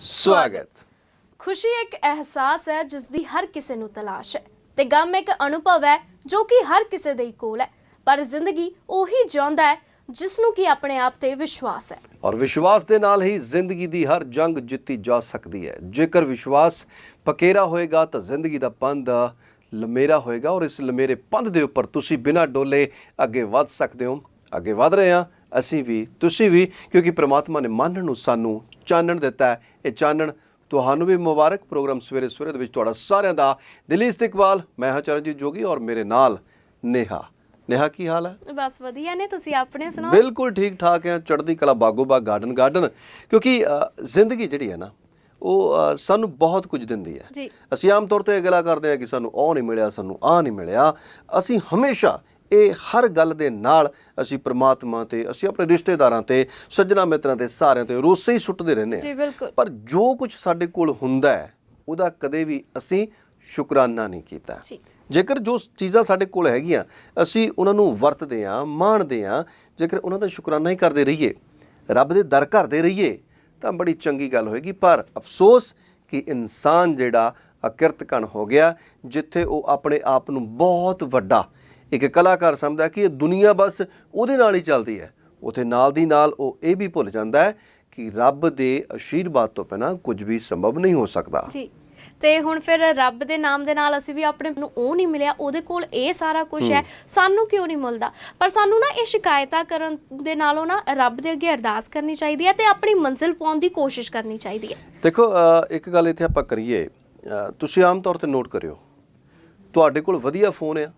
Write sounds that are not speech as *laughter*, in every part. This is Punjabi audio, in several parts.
ਸਵਾਗਤ। ਖੁਸ਼ੀ ਇੱਕ ਅਹਿਸਾਸ ਹੈ ਜਿਸ ਦੀ ਹਰ ਕਿਸੇ ਨੂੰ ਤਲਾਸ਼ ਹੈ ਤੇ ਗਮ ਇੱਕ ਅਨੁਭਵ ਹੈ ਜੋ ਕਿ ਹਰ ਕਿਸੇ ਦੇ ਕੋਲ ਹੈ। ਪਰ ਜ਼ਿੰਦਗੀ ਉਹੀ ਜਿਉਂਦਾ ਹੈ ਜਿਸ ਨੂੰ ਕਿ ਆਪਣੇ ਆਪ ਤੇ ਵਿਸ਼ਵਾਸ ਹੈ। ਔਰ ਵਿਸ਼ਵਾਸ ਦੇ ਨਾਲ ਹੀ ਜ਼ਿੰਦਗੀ ਦੀ ਹਰ ਜੰਗ ਜਿੱਤੀ ਜਾ ਸਕਦੀ ਹੈ। ਜੇਕਰ ਵਿਸ਼ਵਾਸ ਪਕੇਰਾ ਹੋਏਗਾ ਤਾਂ ਜ਼ਿੰਦਗੀ ਦਾ ਪੰਧ ਲਮੇਰਾ ਹੋਏਗਾ ਔਰ ਇਸ ਲਮੇਰੇ ਪੰਧ ਦੇ ਉੱਪਰ ਤੁਸੀਂ ਬਿਨਾਂ ਡੋਲੇ ਅੱਗੇ ਵੱਧ ਸਕਦੇ ਹੋ। ਅੱਗੇ ਵਧ ਰਹੇ ਹਾਂ ਅਸੀਂ ਵੀ ਤੁਸੀਂ ਵੀ ਕਿਉਂਕਿ ਪ੍ਰਮਾਤਮਾ ਨੇ ਮੰਨਣ ਨੂੰ ਸਾਨੂੰ ਚਾਨਣ ਦਿੱਤਾ ਹੈ। ਇਹ ਚਾਨਣ ਤੁਹਾਨੂੰ ਵੀ ਮੁਬਾਰਕ ਪ੍ਰੋਗਰਾਮ ਸਵੇਰੇ ਸਵੇਰੇ ਦੇ ਵਿੱਚ ਤੁਹਾਡਾ ਸਾਰਿਆਂ ਦਾ। ਦਿਲੀ ਇਸਤਕਬਾਲ ਮੈਂ ਹਾਂ ਚਰਨਜੀਤ ਜੋਗੀ ਔਰ ਮੇਰੇ ਨਾਲ ਨੇਹਾ। ਨੇਹਾ ਕੀ ਹਾਲ ਹੈ? ਬਸ ਵਧੀਆ ਨੇ ਤੁਸੀਂ ਆਪਣੇ ਸੁਣਾਓ? ਬਿਲਕੁਲ ਠੀਕ ਠਾਕ ਹੈ ਚੜ੍ਹਦੀ ਕਲਾ ਬਾਗੋ ਬਾਗ ਗਾਰਡਨ ਗਾਰਡਨ। ਕਿਉਂਕਿ ਜ਼ਿੰਦਗੀ ਜਿਹੜੀ ਹੈ ਨਾ ਉਹ ਸਾਨੂੰ ਬਹੁਤ ਕੁਝ ਦਿੰਦੀ ਹੈ। ਅਸੀਂ ਆਮ ਤੌਰ ਤੇ ਇਹ ਗੱਲਾਂ ਕਰਦੇ ਹਾਂ ਕਿ ਸਾਨੂੰ ਉਹ ਨਹੀਂ ਮਿਲਿਆ ਸਾਨੂੰ ਆ ਨਹੀਂ ਮਿਲਿਆ। ਅਸੀਂ ਹਮੇਸ਼ਾ ਇਹ ਹਰ ਗੱਲ ਦੇ ਨਾਲ ਅਸੀਂ ਪ੍ਰਮਾਤਮਾ ਤੇ ਅਸੀਂ ਆਪਣੇ ਰਿਸ਼ਤੇਦਾਰਾਂ ਤੇ ਸੱਜਣਾ ਮਿੱਤਰਾਂ ਤੇ ਸਾਰਿਆਂ ਤੇ ਰੋਸੇ ਹੀ ਸੁੱਟਦੇ ਰਹਿੰਦੇ ਜੀ ਹਾਂ ਬਿਲਕੁਲ। ਪਰ ਜੋ ਕੁਝ ਸਾਡੇ ਕੋਲ ਹੁੰਦਾ ਹੈ ਉਹਦਾ ਕਦੇ ਵੀ ਅਸੀਂ ਸ਼ੁਕਰਾਨਾ ਨਹੀਂ ਕੀਤਾ। ਜੀ। ਜੇਕਰ ਜੋ ਚੀਜ਼ਾਂ ਸਾਡੇ ਕੋਲ ਹੈਗੀਆਂ ਅਸੀਂ ਉਹਨਾਂ ਨੂੰ ਵਰਤਦੇ ਹਾਂ ਮਾਣਦੇ ਹਾਂ ਜੇਕਰ ਉਹਨਾਂ ਦਾ ਸ਼ੁਕਰਾਨਾ ਹੀ ਕਰਦੇ ਰਹੀਏ ਰੱਬ ਦੇ ਦਰ ਕਰਦੇ ਰਹੀਏ ਤਾਂ ਬੜੀ ਚੰਗੀ ਗੱਲ ਹੋਏਗੀ। ਪਰ ਅਫਸੋਸ ਕਿ ਇਨਸਾਨ ਜਿਹੜਾ ਅਕਿਰਤਕਣ ਹੋ ਗਿਆ ਜਿੱਥੇ ਉਹ ਆਪਣੇ ਆਪ ਨੂੰ ਬਹੁਤ ਵੱਡਾ ਇੱਕ ਕਲਾਕਾਰ ਸਮਝਦਾ ਕਿ ਇਹ ਦੁਨੀਆ ਬਸ ਉਹਦੇ ਨਾਲ ਹੀ ਚੱਲਦੀ ਹੈ। ਉਥੇ ਨਾਲ ਦੀ ਨਾਲ ਉਹ ਇਹ ਵੀ ਭੁੱਲ ਜਾਂਦਾ ਹੈ ਕਿ ਰੱਬ ਦੇ ਅਸ਼ੀਰਵਾਦ ਤੋਂ ਬਿਨਾਂ ਕੁਝ ਵੀ ਸੰਭਵ ਨਹੀਂ ਹੋ ਸਕਦਾ। ਜੀ ਤੇ ਹੁਣ ਫਿਰ ਰੱਬ ਦੇ ਨਾਮ ਦੇ ਨਾਲ ਅਸੀਂ ਵੀ ਆਪਣੇ ਨੂੰ ਉਹ ਨਹੀਂ ਮਿਲਿਆ ਉਹਦੇ ਕੋਲ ਇਹ ਸਾਰਾ ਕੁਝ ਹੈ ਸਾਨੂੰ ਕਿਉਂ ਨਹੀਂ ਮਿਲਦਾ? ਪਰ ਸਾਨੂੰ ਨਾ ਇਹ ਸ਼ਿਕਾਇਤਾਂ ਕਰਨ ਦੇ ਨਾਲੋਂ ਨਾ ਰੱਬ ਦੇ ਅੱਗੇ ਅਰਦਾਸ ਕਰਨੀ ਚਾਹੀਦੀ ਹੈ ਤੇ ਆਪਣੀ ਮੰਜ਼ਿਲ ਪਾਉਣ ਦੀ ਕੋਸ਼ਿਸ਼ ਕਰਨੀ ਚਾਹੀਦੀ ਹੈ। ਦੇਖੋ ਇੱਕ ਗੱਲ ਇੱਥੇ ਆਪਾਂ ਕਰੀਏ। ਤੁਸੀਂ ਆਮ ਤੌਰ ਤੇ ਨੋਟ ਕਰਿਓ। ਤੁਹਾਡੇ ਕੋਲ ਵਧੀਆ ਫੋਨ ਆ।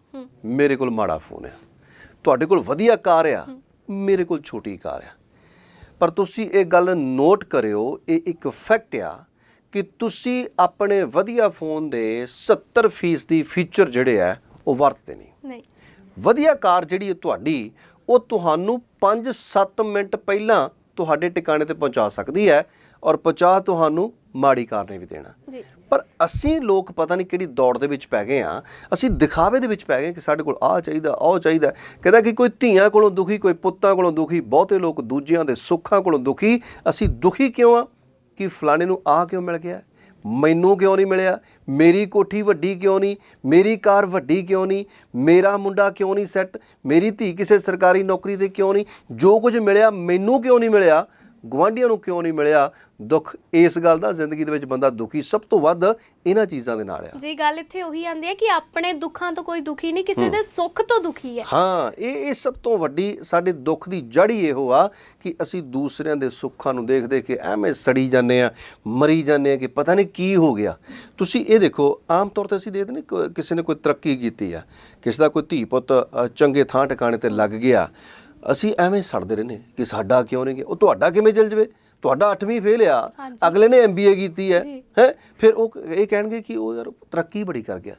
ਮੇਰੇ ਕੋਲ ਮਾੜਾ ਫੋਨ ਆ। ਤੁਹਾਡੇ ਕੋਲ ਵਧੀਆ ਕਾਰ ਆ। ਮੇਰੇ ਕੋਲ ਛੋਟੀ ਕਾਰ ਆ। ਪਰ ਤੁਸੀਂ ਇਹ ਗੱਲ ਨੋਟ ਕਰਿਓ ਇਹ ਇੱਕ ਫੈਕਟ ਆ ਕਿ ਤੁਸੀਂ ਆਪਣੇ ਵਧੀਆ ਫੋਨ ਦੇ 70% ਦੀ ਫੀਚਰ ਜਿਹੜੇ ਆ ਉਹ ਵਰਤਦੇ ਨਹੀਂ। ਨਹੀਂ। ਵਧੀਆ ਕਾਰ ਜਿਹੜੀ ਹੈ ਤੁਹਾਡੀ ਉਹ ਤੁਹਾਨੂੰ 5-7 ਮਿੰਟ ਪਹਿਲਾਂ ਤੁਹਾਡੇ ਟਿਕਾਣੇ ਤੇ ਪਹੁੰਚਾ ਸਕਦੀ ਹੈ ਔਰ ਪਹੁੰਚਾ ਤੁਹਾਨੂੰ ਮਾੜੀ ਕਾਰ ਨੇ ਵੀ ਦੇਣਾ। ਜੀ। ਪਰ ਅਸੀਂ ਲੋਕ ਪਤਾ ਨਹੀਂ ਕਿਹੜੀ ਦੌੜ ਦੇ ਵਿੱਚ ਪੈ ਗਏ ਆ ਅਸੀਂ ਦਿਖਾਵੇ ਦੇ ਵਿੱਚ ਪੈ ਗਏ ਕਿ ਸਾਡੇ ਕੋਲ ਆਹ ਚਾਹੀਦਾ ਉਹ ਚਾਹੀਦਾ ਕਹਿੰਦਾ ਕਿ ਕੋਈ ਧੀਆਂ ਕੋਲੋਂ ਦੁਖੀ, ਕੋਈ ਪੁੱਤਾਂ ਕੋਲੋਂ ਦੁਖੀ, ਬਹੁਤੇ ਲੋਕ ਦੂਜਿਆਂ ਦੇ ਸੁੱਖਾਂ ਕੋਲੋਂ ਦੁਖੀ। ਅਸੀਂ ਦੁਖੀ ਕਿਉਂ ਆ ਕਿ ਫਲਾਣੇ ਨੂੰ ਆਹ ਕਿਉਂ ਮਿਲ ਗਿਆ? ਮੈਨੂੰ ਕਿਉਂ ਨਹੀਂ ਮਿਲਿਆ? ਮੇਰੀ ਕੋਠੀ ਵੱਡੀ ਕਿਉਂ ਨਹੀਂ? ਮੇਰੀ ਕਾਰ ਵੱਡੀ ਕਿਉਂ ਨਹੀਂ? ਮੇਰਾ ਮੁੰਡਾ ਕਿਉਂ ਨਹੀਂ ਸੈੱਟ? ਮੇਰੀ ਧੀ ਕਿਸੇ ਸਰਕਾਰੀ ਨੌਕਰੀ ਤੇ ਕਿਉਂ ਨਹੀਂ? ਜੋ ਕੁਝ ਮਿਲਿਆ, ਮੈਨੂੰ ਕਿਉਂ ਨਹੀਂ ਮਿਲਿਆ? ਗਵਾਂਢੀਆਂ ਨੂੰ ਕਿਉਂ ਨਹੀਂ ਮਿਲਿਆ? ਦੁੱਖ ਇਸ ਗੱਲ ਦਾ ਜ਼ਿੰਦਗੀ ਦੇ ਵਿੱਚ ਬੰਦਾ ਦੁਖੀ ਸਭ ਤੋਂ ਵੱਧ ਇਹਨਾਂ ਚੀਜ਼ਾਂ ਦੇ ਨਾਲ ਆ। ਜੀ ਗੱਲ ਇੱਥੇ ਉਹੀ ਆਂਦੀ ਹੈ ਕਿ ਆਪਣੇ ਦੁੱਖਾਂ ਤੋਂ ਕੋਈ ਦੁਖੀ ਨਹੀਂ ਕਿਸੇ ਦੇ ਸੁੱਖ ਤੋਂ ਦੁਖੀ ਹੈ। ਹਾਂ ਇਹ ਇਹ ਸਭ ਤੋਂ ਵੱਡੀ ਸਾਡੇ ਦੁੱਖ ਦੀ ਜੜ ਹੀ ਇਹੋ ਆ ਕਿ ਅਸੀਂ ਦੂਸਰਿਆਂ ਦੇ ਸੁੱਖਾਂ ਨੂੰ ਦੇਖ ਦੇਖ ਕੇ ਐਵੇਂ ਸੜੀ ਜਾਂਦੇ ਆ ਮਰੀ ਜਾਂਦੇ ਆ ਕਿ ਪਤਾ ਨਹੀਂ ਕੀ ਹੋ ਗਿਆ। ਤੁਸੀਂ ਇਹ ਦੇਖੋ ਆਮ ਤੌਰ ਤੇ ਅਸੀਂ ਦੇਖਦੇ ਨੇ ਕਿਸੇ ਨੇ ਕੋਈ ਤਰੱਕੀ ਕੀਤੀ ਆ ਕਿਸੇ ਦਾ ਕੋਈ ਧੀ ਪੁੱਤ ਚੰਗੇ ਥਾਂ ਟਿਕਾਣੇ ਤੇ ਲੱਗ ਗਿਆ ਅਸੀਂ ਐਵੇਂ ਸੜਦੇ ਰਹਿੰਦੇ ਕਿ ਸਾਡਾ ਕਿਉਂ ਨਹੀਂ ਗਿਆ? ਉਹ ਤੁਹਾਡਾ ਕਿਵੇਂ ਜਲ ਜਵੇ? ਤੁਹਾਡਾ 8ਵੀਂ ਫੇਲ ਆ। ਅਗਲੇ ਨੇ ਐਮਬੀਏ ਕੀਤੀ ਹੈ। ਹੈ? ਫਿਰ ਉਹ ਇਹ ਕਹਿਣਗੇ ਕਿ ਉਹ ਯਾਰ ਤਰੱਕੀ ਬੜੀ ਕਰ ਗਿਆ।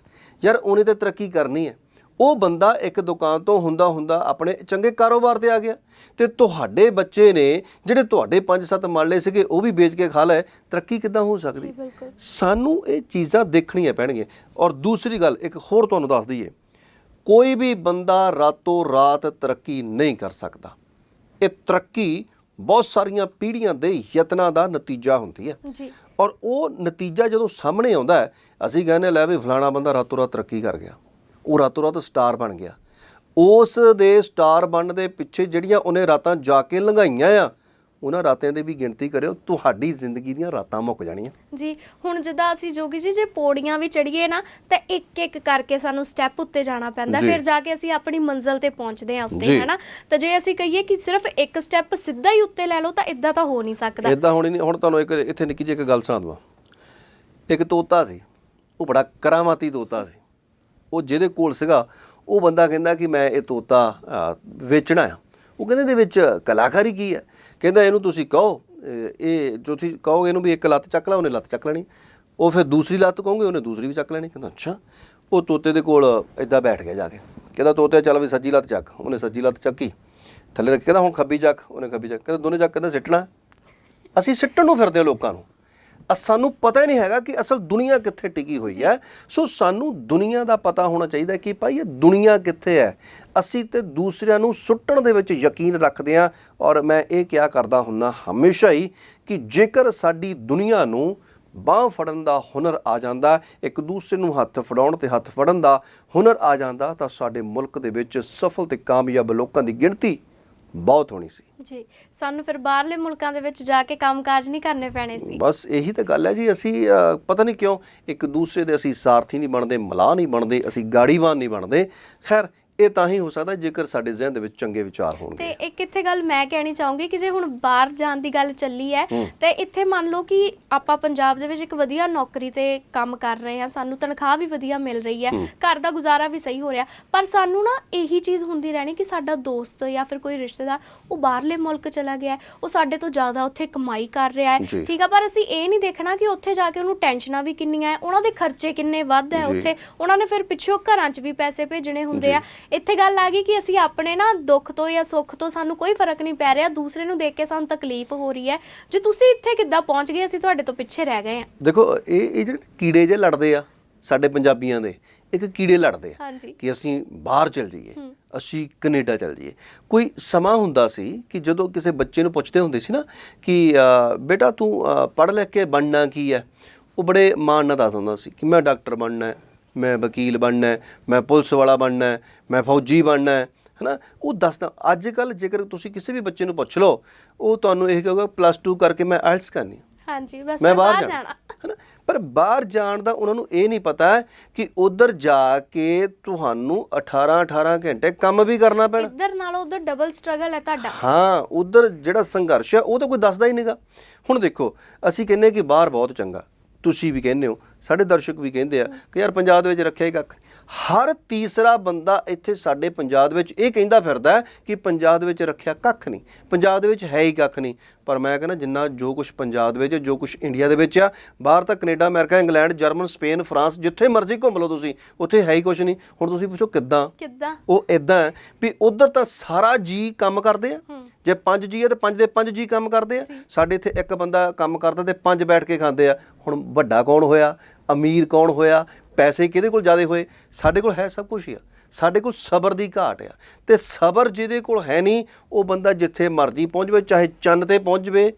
ਯਾਰ ਉਹਨੇ ਤੇ ਤਰੱਕੀ ਕਰਨੀ ਹੈ। ਉਹ ਬੰਦਾ ਇੱਕ ਦੁਕਾਨ ਤੋਂ ਹੁੰਦਾ ਹੁੰਦਾ ਆਪਣੇ ਚੰਗੇ ਕਾਰੋਬਾਰ ਤੇ ਆ ਗਿਆ। ਤੇ ਤੁਹਾਡੇ ਬੱਚੇ ਨੇ ਜਿਹੜੇ ਤੁਹਾਡੇ 5-7 ਮਾਲੇ ਸੀਗੇ ਉਹ ਵੀ ਵੇਚ ਕੇ ਖਾ ਲਏ। ਤਰੱਕੀ ਕਿੱਦਾਂ ਹੋ ਸਕਦੀ? ਸਾਨੂੰ ਇਹ ਚੀਜ਼ਾਂ ਦੇਖਣੀਆਂ ਪੈਣਗੀਆਂ। ਔਰ ਦੂਸਰੀ ਗੱਲ ਇੱਕ ਹੋਰ ਤੁਹਾਨੂੰ ਦੱਸ ਦਈਏ। ਕੋਈ ਵੀ ਬੰਦਾ ਰਾਤੋਂ ਰਾਤ ਤਰੱਕੀ ਨਹੀਂ ਕਰ ਸਕਦਾ। ਇਹ ਤਰੱਕੀ ਬਹੁਤ ਸਾਰੀਆਂ ਪੀੜ੍ਹੀਆਂ ਦੇ ਯਤਨਾਂ ਦਾ ਨਤੀਜਾ ਹੁੰਦੀ ਹੈ। ਜੀ। ਔਰ ਉਹ ਨਤੀਜਾ ਜਦੋਂ ਸਾਹਮਣੇ ਆਉਂਦਾ ਹੈ ਅਸੀਂ ਕਹਿੰਦੇ ਲੈ ਵੀ ਫਲਾਣਾ ਬੰਦਾ ਰਾਤੋਂ ਰਾਤ ਤਰੱਕੀ ਕਰ ਗਿਆ। ਉਹ ਰਾਤੋਂ ਰਾਤ ਸਟਾਰ ਬਣ ਗਿਆ। ਉਸ ਦੇ ਸਟਾਰ ਬਣਨ ਦੇ ਪਿੱਛੇ ਜਿਹੜੀਆਂ ਉਹਨੇ ਰਾਤਾਂ ਜਾ ਕੇ ਲੰਘਾਈਆਂ ਆ ਉਹਨਾਂ ਰਾਤਾਂ ਦੀ ਵੀ ਗਿਣਤੀ ਕਰਿਓ ਤੁਹਾਡੀ ਜ਼ਿੰਦਗੀ ਦੀਆਂ ਰਾਤਾਂ ਮੁੱਕ ਜਾਣੀਆਂ। ਜੀ ਹੁਣ ਜਿੱਦਾਂ ਅਸੀਂ ਜੋਗੀ ਜੀ ਜੇ ਪੌੜੀਆਂ ਵੀ ਚੜੀਏ ਨਾ ਤਾਂ ਇੱਕ ਇੱਕ ਕਰਕੇ ਸਾਨੂੰ ਸਟੈਪ ਉੱਤੇ ਜਾਣਾ ਪੈਂਦਾ। ਜੀ। ਫਿਰ ਜਾ ਕੇ ਅਸੀਂ ਆਪਣੀ ਮੰਜ਼ਿਲ ਤੇ ਪਹੁੰਚਦੇ ਹਾਂ ਉੱਤੇ ਜੀ। ਹੈਨਾ? ਤਾਂ ਜੇ ਅਸੀਂ ਕਹੀਏ ਕਿ ਸਿਰਫ ਇੱਕ ਸਟੈਪ ਸਿੱਧਾ ਹੀ ਉੱਤੇ ਲੈ ਲਓ ਤਾਂ ਇਦਾਂ ਤਾਂ ਹੋ ਨਹੀਂ ਸਕਦਾ। ਇਦਾਂ ਹੋਣੀ ਨਹੀਂ। ਹੁਣ ਤੁਹਾਨੂੰ ਇੱਕ ਇੱਥੇ ਨਿੱਕੀ ਜਿਹੀ ਇੱਕ ਗੱਲ ਸੁਣਾ ਦਵਾਂ। ਇੱਕ ਤੋਤਾ ਸੀ। ਉਹ ਬੜਾ ਕਰਾਮਾਤੀ ਤੋਤਾ ਸੀ। ਉਹ ਜਿਹਦੇ ਕੋਲ ਸੀਗਾ ਉਹ ਬੰਦਾ ਕਹਿੰਦਾ ਕਿ ਮੈਂ ਇਹ ਤੋਤਾ ਵੇਚਣਾ ਆ। ਉਹ ਕਹਿੰਦੇ ਇਹਦੇ ਵਿੱਚ ਕਲਾਕਾਰੀ ਕੀ ਹੈ? ਕਹਿੰਦਾ ਇਹਨੂੰ ਤੁਸੀਂ ਕਹੋ ਇਹ- ਜੋ ਤੁਸੀਂ ਕਹੋਗੇ ਇਹਨੂੰ ਵੀ ਇੱਕ ਲੱਤ ਚੱਕ ਲਾ, ਉਹਨੇ ਲੱਤ ਚੱਕ ਲੈਣੀ। ਉਹ ਫਿਰ ਦੂਸਰੀ ਲੱਤ ਕਹੋਗੇ, ਉਹਨੇ ਦੂਸਰੀ ਵੀ ਚੱਕ ਲੈਣੀ। ਕਹਿੰਦਾ, ਅੱਛਾ। ਉਹ ਤੋਤੇ ਦੇ ਕੋਲ ਇਦਾਂ ਬੈਠ ਗਿਆ ਜਾ ਕੇ। ਕਹਿੰਦਾ, ਤੋਤੇ, ਚੱਲ ਵੀ ਸੱਜੀ ਲੱਤ ਚੱਕ। ਉਹਨੇ ਸੱਜੀ ਲੱਤ ਚੱਕੀ। ਥੱਲੇ ਰੱਖ ਕਹਿੰਦਾ, ਹੁਣ ਖੱਬੀ ਚੱਕ। ਉਹਨੇ ਖੱਬੀ ਚੱਕ। ਕਹਿੰਦਾ, ਦੋਨੇ ਚੱਕ, ਕਹਿੰਦਾ, ਸਿੱਟਣਾ? ਅਸੀਂ ਸਿੱਟਣ ਨੂੰ ਫਿਰਦੇ ਹਾਂ ਲੋਕਾਂ ਨੂੰ। ਸਾਨੂੰ ਪਤਾ ਹੀ ਨਹੀਂ ਹੈਗਾ ਕਿ ਅਸਲ ਦੁਨੀਆ ਕਿੱਥੇ ਟਿਕੀ ਹੋਈ ਹੈ। ਸੋ ਸਾਨੂੰ ਦੁਨੀਆ ਦਾ ਪਤਾ ਹੋਣਾ ਚਾਹੀਦਾ ਕਿ ਭਾਈ ਇਹ ਦੁਨੀਆ ਕਿੱਥੇ ਹੈ। ਅਸੀਂ ਤੇ ਦੂਸਰਿਆਂ ਨੂੰ ਸੁੱਟਣ ਦੇ ਵਿੱਚ ਯਕੀਨ ਰੱਖਦੇ ਹਾਂ ਔਰ ਮੈਂ ਇਹ ਕਿਹਾ ਕਰਦਾ ਹੁੰਨਾ ਹਮੇਸ਼ਾ ਹੀ ਕਿ ਜੇਕਰ ਸਾਡੀ ਦੁਨੀਆ ਨੂੰ ਬਾਹ ਫੜਨ ਦਾ ਹੁਨਰ ਆ ਜਾਂਦਾ ਇੱਕ ਦੂਸਰੇ ਨੂੰ ਹੱਥ ਫੜਾਉਣ ਤੇ ਹੱਥ ਫੜਨ ਦਾ ਹੁਨਰ ਆ ਜਾਂਦਾ ਤਾਂ ਸਾਡੇ ਮੁਲਕ ਦੇ ਵਿੱਚ ਸਫਲ ਤੇ ਕਾਮਯਾਬ ਲੋਕਾਂ ਦੀ ਗਿਣਤੀ ਬਹੁਤ ਹੋਣੀ ਸੀ। ਜੀ ਸਾਨੂੰ ਫਿਰ ਬਾਹਰਲੇ ਮੁਲਕਾਂ ਦੇ ਵਿੱਚ ਜਾ ਕੇ ਕੰਮਕਾਜ ਨਹੀਂ ਕਰਨੇ ਪੈਣੇ ਸੀ। ਬਸ ਇਹੀ ਤਾਂ ਗੱਲ ਹੈ ਜੀ ਅਸੀਂ ਪਤਾ ਨਹੀਂ ਕਿਉਂ ਇੱਕ ਦੂਸਰੇ ਦੇ ਅਸੀਂ ਸਾਰਥੀ ਨਹੀਂ ਬਣਦੇ ਮਲਾਹ ਨਹੀਂ ਬਣਦੇ ਅਸੀਂ ਗਾੜੀਵਾਨ ਨਹੀਂ ਬਣਦੇ। ਖੈਰ ਇਹ ਤਾਂ ਹੀ ਹੋ ਸਕਦਾ ਜੇਕਰ ਸਾਡੇ ਜ਼ਿਹਨ ਦੇ ਵਿੱਚ ਚੰਗੇ ਵਿਚਾਰ ਤੇ ਹੋਣਗੇ ਇੱਕ ਇੱਥੇ ਗੱਲ ਮੈਂ ਕਹਿਣੀ ਚਾਹੂੰਗੀ ਕਿ ਜੇ ਹੁਣ ਬਾਹਰ ਜਾਣ ਦੀ ਗੱਲ ਚੱਲੀ ਹੈ ਤੇ ਇੱਥੇ ਮੰਨ ਲਓ ਕਿ ਆਪਾਂ ਪੰਜਾਬ ਦੇ ਵਿੱਚ ਇੱਕ ਵਧੀਆ ਨੌਕਰੀ ਤੇ ਕੰਮ ਕਰ ਰਹੇ ਹਾਂ ਸਾਨੂੰ ਤਨਖਾਹ ਵੀ ਵਧੀਆ ਮਿਲ ਰਹੀ ਹੈ ਘਰ ਦਾ ਗੁਜ਼ਾਰਾ ਵੀ ਸਹੀ ਹੋ ਰਿਹਾ ਪਰ ਸਾਨੂੰ ਨਾ ਇਹੀ ਚੀਜ਼ ਹੁੰਦੀ ਰਹਿਣੀ ਕਿ ਸਾਡਾ ਦੋਸਤ ਜਾਂ ਫਿਰ ਕੋਈ ਰਿਸ਼ਤੇਦਾਰ ਉਹ ਬਾਹਰਲੇ ਮੁਲਕ ਚਲਾ ਗਿਆ ਉਹ ਸਾਡੇ ਤੋਂ ਜ਼ਿਆਦਾ ਉੱਥੇ ਕਮਾਈ ਕਰ ਰਿਹਾ। ਹੈ ਠੀਕ ਆ ਪਰ ਅਸੀਂ ਇਹ ਨਹੀਂ ਦੇਖਣਾ ਕਿ ਉੱਥੇ ਜਾ ਕੇ ਉਹਨੂੰ ਟੈਨਸ਼ਨਾਂ ਵੀ ਕਿੰਨੀਆਂ ਹੈ ਉਹਨਾਂ ਦੇ ਖਰਚੇ ਕਿੰਨੇ ਵੱਧ ਹੈ। ਉੱਥੇ ਉਹਨਾਂ ਨੇ ਫਿਰ ਪਿੱਛੋਂ ਘਰਾਂ 'ਚ ਵੀ ਪੈਸੇ ਭੇਜਣੇ ਹੁੰਦੇ ਆ ਇੱਥੇ ਗੱਲ ਆ ਗਈ ਕਿ ਅਸੀਂ ਆਪਣੇ ਨਾ ਦੁੱਖ ਤੋਂ ਜਾਂ ਸੁੱਖ ਤੋਂ ਸਾਨੂੰ ਕੋਈ ਫ਼ਰਕ ਨਹੀਂ ਪੈ ਰਿਹਾ ਦੂਸਰੇ ਨੂੰ ਦੇਖ ਕੇ ਸਾਨੂੰ ਤਕਲੀਫ ਹੋ ਰਹੀ ਹੈ। ਜੇ ਤੁਸੀਂ ਇੱਥੇ ਕਿੱਦਾਂ ਪਹੁੰਚ ਗਏ ਅਸੀਂ ਤੁਹਾਡੇ ਤੋਂ ਪਿੱਛੇ ਰਹਿ ਗਏ ਆ ਦੇਖੋ ਇਹ ਇਹ ਜਿਹੜੇ ਕੀੜੇ ਜੇ ਲੜਦੇ ਆ ਸਾਡੇ ਪੰਜਾਬੀਆਂ ਦੇ ਇੱਕ ਕੀੜੇ ਲੜਦੇ ਆ ਹਾਂਜੀ। ਕਿ ਅਸੀਂ ਬਾਹਰ ਚਲ ਜਾਈਏ ਅਸੀਂ ਕੈਨੇਡਾ ਚਲ ਜਾਈਏ। ਕੋਈ ਸਮਾਂ ਹੁੰਦਾ ਸੀ ਕਿ ਜਦੋਂ ਕਿਸੇ ਬੱਚੇ ਨੂੰ ਪੁੱਛਦੇ ਹੁੰਦੇ ਸੀ ਨਾ ਕਿ ਬੇਟਾ ਤੂੰ ਪੜ੍ਹ ਲਿਖ ਕੇ ਬਣਨਾ ਕੀ ਹੈ? ਉਹ ਬੜੇ ਮਾਣ ਨਾਲ ਦੱਸ ਦਿੰਦਾ ਸੀ ਕਿ ਮੈਂ ਡਾਕਟਰ ਬਣਨਾ ਹੈ ਮੈਂ ਵਕੀਲ ਬਣਨਾ ਹੈ ਮੈਂ ਪੁਲਿਸ ਵਾਲਾ ਬਣਨਾ ਹੈ ਮੈਂ ਫੌਜੀ ਬਣਨਾ ਹੈ ਹਨਾ? ਉਹ ਦੱਸਦਾ ਅੱਜ ਕੱਲ ਜੇਕਰ ਤੁਸੀਂ ਕਿਸੇ ਵੀ ਬੱਚੇ ਨੂੰ ਪੁੱਛ ਲਓ ਉਹ ਤੁਹਾਨੂੰ ਇਹ ਕਹੇਗਾ ਪਲੱਸ 2 ਕਰਕੇ ਮੈਂ ਆਇਲਸ ਕਰਨੀ। ਹਾਂਜੀ ਬਸ ਮੈਂ ਬਾਹਰ ਜਾਣਾ। ਹਨਾ? ਪਰ ਬਾਹਰ ਜਾਣ ਦਾ ਉਹਨਾਂ ਨੂੰ ਇਹ ਨਹੀਂ ਪਤਾ ਕਿ ਉਧਰ ਜਾ ਕੇ ਤੁਹਾਨੂੰ 18 18 ਘੰਟੇ ਕੰਮ ਵੀ ਕਰਨਾ ਪੈਣਾ। ਇੱਧਰ ਨਾਲੋਂ ਉਧਰ ਡਬਲ ਸਟਰਗਲ ਹੈ ਤੁਹਾਡਾ। ਹਾਂ ਉਧਰ ਜਿਹੜਾ ਸੰਘਰਸ਼ ਹੈ ਉਹ ਤਾਂ ਕੋਈ ਦੱਸਦਾ ਹੀ ਨਹੀਂਗਾ। ਹੁਣ ਦੇਖੋ ਅਸੀਂ ਕਹਿੰਨੇ ਕਿ ਬਾਹਰ ਬਹੁਤ ਚੰਗਾ। ਤੁਸੀਂ ਵੀ ਕਹਿੰਦੇ ਹੋ ਸਾਡੇ ਦਰਸ਼ਕ ਵੀ ਕਹਿੰਦੇ ਆ ਕਿ ਯਾਰ ਪੰਜਾਬ ਦੇ ਵਿੱਚ ਰੱਖਿਆ ਹੀ ਕੱਖ। ਹਰ ਤੀਸਰਾ ਬੰਦਾ ਇੱਥੇ ਸਾਡੇ ਪੰਜਾਬ ਦੇ ਵਿੱਚ ਇਹ ਕਹਿੰਦਾ ਫਿਰਦਾ ਕਿ ਪੰਜਾਬ ਦੇ ਵਿੱਚ ਰੱਖਿਆ ਕੱਖ ਨਹੀਂ। ਪੰਜਾਬ ਦੇ ਵਿੱਚ ਹੈ ਹੀ ਕੱਖ ਨਹੀਂ। ਪਰ ਮੈਂ ਕਹਿੰਦਾ ਜਿੰਨਾ ਜੋ ਕੁਝ ਪੰਜਾਬ ਦੇ ਵਿੱਚ ਜੋ ਕੁਝ ਇੰਡੀਆ ਦੇ ਵਿੱਚ ਆ ਬਾਹਰ ਤਾਂ Canada America England German Spain France ਜਿੱਥੇ ਮਰਜ਼ੀ ਘੁੰਮ ਲਓ ਤੁਸੀਂ ਉੱਥੇ ਹੈ ਹੀ ਕੁਝ ਨਹੀਂ। ਹੁਣ ਤੁਸੀਂ ਪੁੱਛੋ ਕਿੱਦਾਂ? ਕਿੱਦਾਂ? ਉਹ ਇਦਾਂ ਵੀ ਉਧਰ ਤਾਂ ਸਾਰਾ ਜੀ ਕੰਮ ਕਰਦੇ ਆ। ਜੇ ਪੰਜ ਜੀ ਆ ਤੇ ਪੰਜ ਦੇ ਪੰਜ ਜੀ ਕੰਮ ਕਰਦੇ ਆ। ਸਾਡੇ ਇੱਥੇ ਇੱਕ ਬੰਦਾ ਕੰਮ ਕਰਦਾ ਤੇ ਪੰਜ ਬੈਠ ਕੇ ਖਾਂਦੇ ਆ। ਹੁਣ ਵੱਡਾ ਕੌਣ ਹੋਇਆ? ਅਮੀਰ ਕੌਣ ਹੋਇਆ? ਪੈਸੇ ਕਿਹਦੇ ਕੋਲ ਜ਼ਿਆਦਾ ਹੋਏ? ਸਾਡੇ ਕੋਲ ਹੈ ਸਭ ਕੁਝ ਹੀ ਆ। ਸਾਡੇ ਕੋਲ ਸਬਰ ਦੀ ਘਾਟ ਆ। ਤੇ ਸਬਰ ਜਿਹਦੇ ਕੋਲ ਹੈ ਨਹੀਂ, ਉਹ ਬੰਦਾ ਜਿੱਥੇ ਮਰਜ਼ੀ ਪਹੁੰਚ ਜਾਵੇ, ਚਾਹੇ ਚੰਨ ਤੇ ਪਹੁੰਚ ਜਾਵੇ,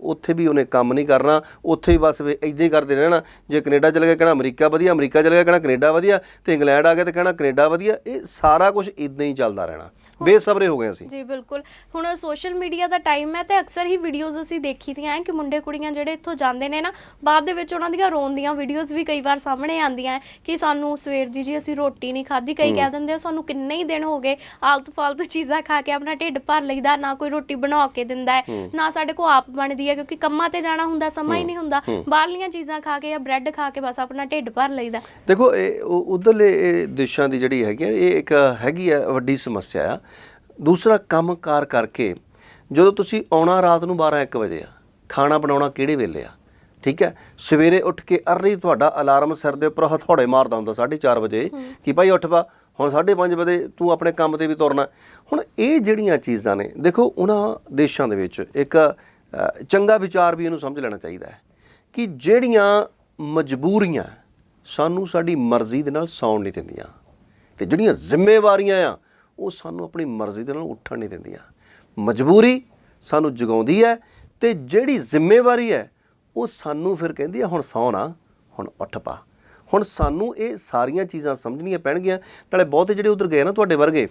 ਉੱਥੇ ਵੀ ਉਹਨੇ ਕੰਮ ਨਹੀਂ ਕਰਨਾ। ਉੱਥੇ ਹੀ ਬਸ ਵੀ ਇਦਾਂ ਹੀ ਕਰਦੇ ਰਹਿਣਾ। ਜੇ ਕੈਨੇਡਾ ਚਲੇ ਗਿਆ ਕਹਿਣਾ ਅਮਰੀਕਾ ਵਧੀਆ, ਅਮਰੀਕਾ ਚਲੇ ਗਿਆ ਕਹਿਣਾ ਕੈਨੇਡਾ ਵਧੀਆ, ਤੇ ਇੰਗਲੈਂਡ ਆ ਗਿਆ ਤੇ ਕਹਿਣਾ ਕੈਨੇਡਾ ਵਧੀਆ। ਇਹ ਸਾਰਾ ਕੁਝ ਇਦਾਂ ਹੀ ਚੱਲਦਾ ਰਹਿਣਾ। ਬੇਸਬਰੇ ਹੋ ਗਏ ਅਸੀਂ। ਜੀ ਬਿਲਕੁਲ। ਹੁਣ ਸੋਸ਼ਲ ਮੀਡੀਆ ਦਾ ਟਾਈਮ ਹੈ ਤੇ ਅਕਸਰ ਹੀ ਵੀਡੀਓਜ਼ ਅਸੀਂ ਦੇਖੀਆਂ ਕਿ ਮੁੰਡੇ ਕੁੜੀਆਂ ਜਿਹੜੇ ਇੱਥੋਂ ਜਾਂਦੇ ਨੇ ਨਾ ਬਾਅਦ ਦੇ ਵਿੱਚ ਉਹਨਾਂ ਦੀਆਂ ਰੋਣ ਦੀਆਂ ਵੀਡੀਓਜ਼ ਵੀ ਕਈ ਵਾਰ ਸਾਹਮਣੇ ਆਉਂਦੀਆਂ ਕਿ ਸਾਨੂੰ ਸਵੇਰ ਦੀ ਜੀ ਅਸੀਂ ਰੋਟੀ ਨਹੀਂ ਖਾਧੀ ਕਈ ਕਹਿ ਦਿੰਦੇ ਆ ਸਾਨੂੰ ਕਿੰਨੇ ਹੀ ਦਿਨ ਹੋ ਗਏ ਆਲਤੂ ਫਾਲਤੂ ਚੀਜ਼ਾਂ ਖਾ ਕੇ ਆਪਣਾ ਢਿੱਡ ਭਰ ਲਈਦਾ ਨਾ ਕੋਈ ਰੋਟੀ ਬਣਾ ਕੇ ਦਿੰਦਾ ਹੈ ਨਾ ਸਾਡੇ ਕੋਲ ਆਪ ਬਣਦੀ ਹੈ ਕਿਉਂਕਿ ਕੰਮਾਂ ਤੇ ਜਾਣਾ ਹੁੰਦਾ ਸਮਾਂ ਹੀ ਨਹੀਂ ਹੁੰਦਾ। ਬਾਹਰਲੀਆਂ ਚੀਜ਼ਾਂ ਖਾ ਕੇ ਜਾਂ ਬ੍ਰੈਡ ਖਾ ਕੇ ਬਸ ਆਪਣਾ ਢਿੱਡ ਭਰ ਲਈਦਾ। ਦੇਖੋ ਇਹ ਉਧਰਲੇ ਦੇਸ਼ਾਂ ਦੀ ਜਿਹੜੀ ਹੈਗੀ ਇਹ ਇੱਕ ਹੈਗੀ ਆ ਵੱਡੀ ਸਮੱਸਿਆ ਆ। ਦੂਸਰਾ ਕੰਮਕਾਰ ਕਰਕੇ ਜਦੋਂ ਤੁਸੀਂ ਆਉਣਾ ਰਾਤ ਨੂੰ 12 1 ਵਜੇ ਆ ਖਾਣਾ ਬਣਾਉਣਾ ਕਿਹੜੇ ਵੇਲੇ ਆ? ਠੀਕ ਹੈ? ਸਵੇਰੇ ਉੱਠ ਕੇ ਅਰਲੀ ਤੁਹਾਡਾ ਅਲਾਰਮ ਸਿਰ ਦੇ ਉੱਪਰ ਹਥੌੜੇ ਮਾਰਦਾ ਹੁੰਦਾ 4:30 ਵਜੇ ਕਿ ਭਾਈ ਉੱਠ ਪਾ ਹੁਣ 5:30 ਵਜੇ ਤੂੰ ਆਪਣੇ ਕੰਮ ਤੇ ਵੀ ਤੁਰਨਾ। ਹੁਣ ਇਹ ਜਿਹੜੀਆਂ ਚੀਜ਼ਾਂ ਨੇ ਦੇਖੋ ਉਹਨਾਂ ਦੇਸ਼ਾਂ ਦੇ ਵਿੱਚ ਇੱਕ ਚੰਗਾ ਵਿਚਾਰ ਵੀ ਇਹਨੂੰ ਸਮਝ ਲੈਣਾ ਚਾਹੀਦਾ ਹੈ ਕਿ ਜਿਹੜੀਆਂ ਮਜਬੂਰੀਆਂ ਸਾਨੂੰ ਸਾਡੀ ਮਰਜ਼ੀ ਦੇ ਨਾਲ ਸੌਣ ਨਹੀਂ ਦਿੰਦੀਆਂ ਤੇ ਜਿਹੜੀਆਂ ਜ਼ਿੰਮੇਵਾਰੀਆਂ ਆ ਉਹ ਸਾਨੂੰ ਆਪਣੀ ਮਰਜ਼ੀ ਦੇ ਨਾਲ ਉੱਠਣ ਨਹੀਂ ਦਿੰਦੀਆਂ। ਮਜਬੂਰੀ ਸਾਨੂੰ ਜਗਾਉਂਦੀ ਹੈ ਤੇ ਜਿਹੜੀ ਜ਼ਿੰਮੇਵਾਰੀ ਹੈ, ਉਹ ਸਾਨੂੰ ਫਿਰ ਕਹਿੰਦੀ ਹੈ, ਹੁਣ ਸੌਂ ਨਾ, ਹੁਣ ਉੱਠ ਪਾ। ਹੁਣ ਸਾਨੂੰ ਇਹ ਸਾਰੀਆਂ ਚੀਜ਼ਾਂ ਸਮਝਣੀਆਂ ਪੈਣਗੀਆਂ। ਨਾਲੇ ਬਹੁਤੇ ਜਿਹੜੇ ਉਧਰ ਗਏ ਨਾ ਤੁਹਾਡੇ ਵਰਗੇ,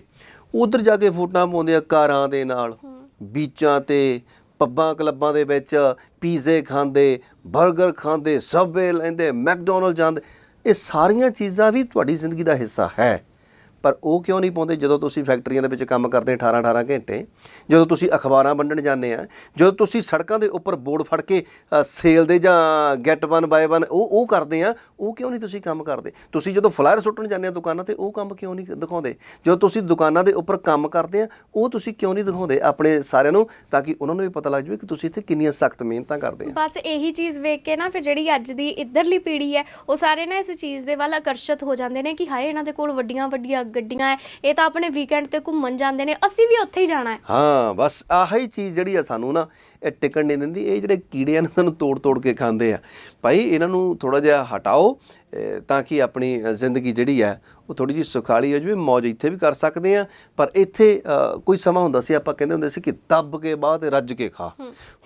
ਉਧਰ ਜਾ ਕੇ ਫੋਟੋਆਂ ਪਾਉਂਦੇ ਆ ਕਾਰਾਂ ਦੇ ਨਾਲ, ਬੀਚਾਂ ਤੇ, ਪੱਬਾਂ ਕਲੱਬਾਂ ਦੇ ਵਿੱਚ, ਪੀਜ਼ੇ ਖਾਂਦੇ 버ਗਰ ਖਾਂਦੇ, ਸਬਵੇ ਲੈਂਦੇ, ਮੈਕਡੋਨਲਡ ਜਾਂਦੇ। ਇਹ ਸਾਰੀਆਂ ਚੀਜ਼ਾਂ ਵੀ ਤੁਹਾਡੀ ਜ਼ਿੰਦਗੀ ਦਾ ਹਿੱਸਾ ਹੈ। ਪਰ ਉਹ ਕਿਉਂ ਨਹੀਂ ਪਾਉਂਦੇ? ਜਦੋਂ ਤੁਸੀਂ ਫੈਕਟਰੀਆਂ ਦੇ ਵਿੱਚ ਕੰਮ ਕਰਦੇ 18 18 ਘੰਟੇ, ਜਦੋਂ ਤੁਸੀਂ ਅਖਬਾਰਾਂ ਵੰਡਣ ਜਾਂਦੇ ਆ, ਜਦੋਂ ਤੁਸੀਂ ਸੜਕਾਂ ਦੇ ਉੱਪਰ ਬੋਰਡ ਫੜ ਕੇ ਸੇਲ ਦੇ ਜਾਂ ਗੈਟ ਵਨ ਬਾਏ ਵਨ ਉਹ ਉਹ ਕਰਦੇ ਆ, ਉਹ ਕਿਉਂ ਨਹੀਂ ਤੁਸੀਂ ਕੰਮ ਕਰਦੇ? ਤੁਸੀਂ ਜਦੋਂ ਫਲਾਇਰ ਸੁੱਟਣ ਜਾਂਦੇ ਆ ਦੁਕਾਨਾਂ ਤੇ, ਉਹ ਕੰਮ ਕਿਉਂ ਨਹੀਂ ਦਿਖਾਉਂਦੇ? ਜਦੋਂ ਤੁਸੀਂ ਦੁਕਾਨਾਂ ਦੇ ਉੱਪਰ ਕੰਮ ਕਰਦੇ ਆ, ਉਹ ਤੁਸੀਂ ਕਿਉਂ ਨਹੀਂ ਦਿਖਾਉਂਦੇ? ਆਪਣੇ ਸਾਰਿਆਂ ਨੂੰ, ਤਾਂ ਕਿ ਉਹਨਾਂ ਨੂੰ ਵੀ ਪਤਾ ਲੱਗ ਜਾਵੇ ਕਿ ਤੁਸੀਂ ਇੱਥੇ ਕਿੰਨੀਆਂ ਸਖਤ ਮਿਹਨਤਾਂ ਕਰਦੇ ਆ। ਬਸ ਇਹੀ ਚੀਜ਼ ਵੇਖ ਕੇ ਨਾ, ਫਿਰ ਜਿਹੜੀ ਅੱਜ ਦੀ ਇੱਧਰਲੀ ਪੀੜ੍ਹੀ ਹੈ, ਉਹ ਸਾਰੇ ਨਾ ਇਸ ਚੀਜ਼ ਦੇ ਵੱਲ ਆਕਰਸ਼ਿਤ ਹੋ ਜਾਂਦੇ ਨੇ ਕਿ ਹਾਏ, ਇਹਨਾਂ ਦੇ ਕੋਲ ਵੱਡੀਆਂ ਵੱਡੀਆਂ ਗੱਡੀਆਂ ਹੈ ਇਹ ਤਾਂ ਆਪਣੇ ਵੀਕਐਂਡ ਤੇ ਘੁੰਮਣ ਜਾਂਦੇ ਨੇ ਅਸੀਂ ਵੀ ਉੱਥੇ ਹੀ ਜਾਣਾ ਹੈ ਹਾਂ ਬਸ ਆਹੀ ਚੀਜ਼ ਜਿਹੜੀ ਆ ਸਾਨੂੰ ਨਾ ਇਹ ਟਿਕਣ ਨਹੀਂ ਦਿੰਦੀ ਇਹ ਜਿਹੜੇ ਕੀੜੇ ਨੇ ਸਾਨੂੰ ਤੋੜ ਤੋੜ ਕੇ ਖਾਂਦੇ ਆ। ਭਾਈ ਇਹਨਾਂ ਨੂੰ ਥੋੜਾ ਜਿਹਾ ਹਟਾਓ ਤਾਂ ਕਿ ਆਪਣੀ ਜ਼ਿੰਦਗੀ ਜਿਹੜੀ ਹੈ ਉਹ ਥੋੜੀ ਜਿਹੀ ਸੁਖਾਲੀ ਹੋ ਜਾਵੇ ਮੌਜ ਇੱਥੇ ਵੀ ਕਰ ਸਕਦੇ ਆ ਪਰ ਇੱਥੇ ਕੋਈ ਸਮਾਂ ਹੁੰਦਾ ਸੀ ਆਪਾਂ ਕਹਿੰਦੇ ਹੁੰਦੇ ਸੀ ਕਿ ਦੱਬ ਕੇ ਬਾਅਦ ਤੇ ਰੱਜ ਕੇ ਖਾ।